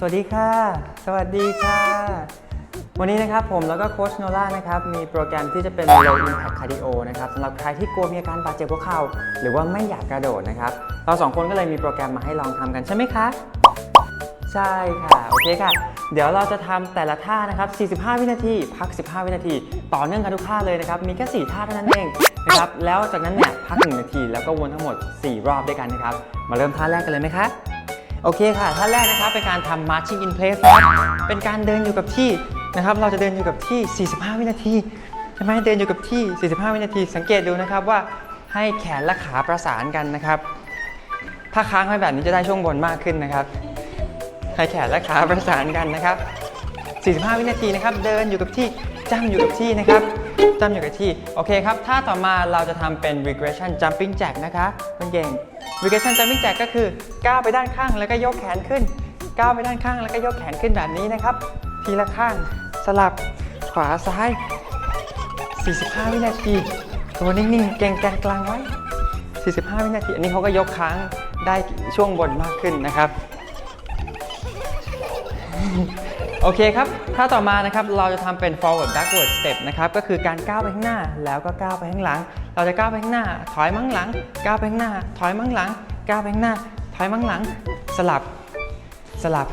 สวัสดีค่ะ สวัสดีค่ะ วันนี้นะครับผมแล้วก็โค้ชโนล่านะครับมีโปรแกรมที่จะเป็น low impact cardio นะครับสำหรับใครที่กลัวมีอาการบาดเจ็บหัวเข่าหรือว่าไม่อยากกระโดดนะครับ เราสองคนก็เลยมีโปรแกรมมาให้ลองทำกันใช่ไหมคะ ใช่ค่ะ โอเคค่ะ เดี๋ยวเราจะทำแต่ละท่านะครับ 45 วินาที พัก 15 วินาที ต่อเนื่องกันทุกท่าเลยนะครับ มีแค่ 4 ท่าเท่านั้นเองนะครับ แล้วจากนั้นเนี่ยพัก 1 นาที แล้วก็วนทั้งหมด 4 รอบด้วยกันนะครับ มาเริ่มท่าแรกกันเลยไหมคะ โอเคค่ะท่าแรกนะครับเป็นการทำ marching in place นะครับเป็นการเดินอยู่กับที่นะครับ เราจะเดินอยู่กับที่ 45 วินาทีใช่ไหมเดินอยู่กับที่ 45 วินาที สังเกตดูนะครับว่าให้แขนและขาประสานกันนะครับ ถ้าค้างไว้แบบนี้จะได้ช่วงบนมากขึ้นนะครับ ให้แขนและขาประสานกันนะครับ 45 วินาทีนะครับ เดินอยู่กับที่จ้ำอยู่กับที่นะครับ จำอยู่กับที่ โอเคครับ ถ้าต่อมาเราจะทำเป็น regression jumping jack นะคะคุณเก่ง regression jumping jack ก็คือก้าวไปด้านข้างแล้วก็ยกแขนขึ้น ก้าวไปด้านข้างแล้วก็ยกแขนขึ้นแบบนี้นะครับ ทีละข้าง สลับ ขวาซ้าย 45 วินาที ตัวนิ่งๆเก่งแกนกลางไว้ 45 วินาที อันนี้เขาก็ยกค้างได้ช่วงบนมากขึ้นนะครับ โอเคครับถ้าต่อมานะครับเราจะทำเป็น forward backward step นะครับก็คือการก้าวไปข้างหน้าแล้วก็ก้าวไปข้างหลัง เราจะก้าวไปข้างหน้า ถอยมั่งหลัง ก้าวไปข้างหน้า ถอยมั่งหลัง ก้าวไปข้างหน้า ถอยมั่งหลัง สลับสลับ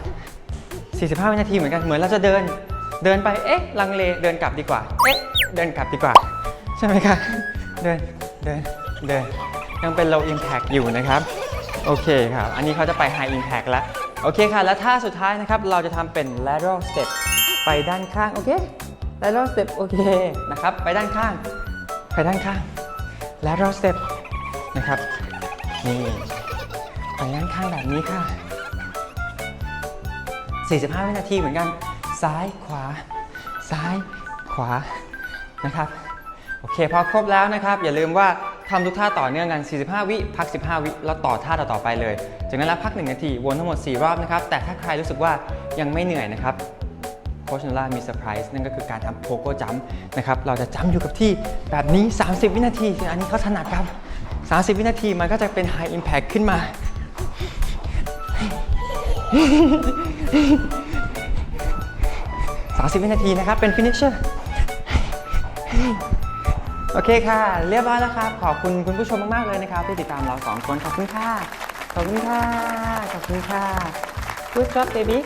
45 วินาทีเหมือนกันเหมือนเราจะเดิน เดินไปเอ๊ะลังเลเดินกลับดีกว่าเอ๊ะเดินกลับดีกว่า ใช่ไหมครับเดินเดินเดินยังเป็น low impact อยู่นะครับโอเคครับอันนี้เขาจะไป high impact แล้ว โอเคค่ะ และท่าสุดท้ายนะครับ เราจะทำเป็น lateral step ไปด้านข้าง โอเค lateral step โอเคนะครับ ไปด้านข้าง ไปด้านข้าง lateral step นะครับ นี่ ไปด้านข้างแบบนี้ค่ะ 45 วินาทีเหมือนกัน ซ้ายขวา ซ้ายขวา นะครับ โอเค พอครบแล้วนะครับ อย่าลืมว่า ทำทุกท่าต่อเนื่องกัน 45 วิพัก 15 วิแล้วต่อท่าต่อไปเลย จากนั้นแล้วพัก 1 นาทีวนทั้งหมด 4 รอบนะครับ แต่ถ้าใครรู้สึกว่ายังไม่เหนื่อยนะครับโคชนล่ามีเซอร์ไพรส์นั่นก็คือการทำโพโก้จัมนะครับเราจะจัมอยู่กับที่แบบนี้ 30 วินาที อันนี้เขาถนัดครับ 30 วินาทีมันก็จะเป็น High Impact ขึ้นมา 30 วินาทีนะครับ เป็น finisher โอเคค่ะ เรียบร้อยแล้วครับ ขอบคุณคุณผู้ชมมาก ๆ เลยนะครับ ที่ติดตามเราสองคน ขอบคุณค่ะ ขอบคุณค่ะ ขอบคุณค่ะ Good job baby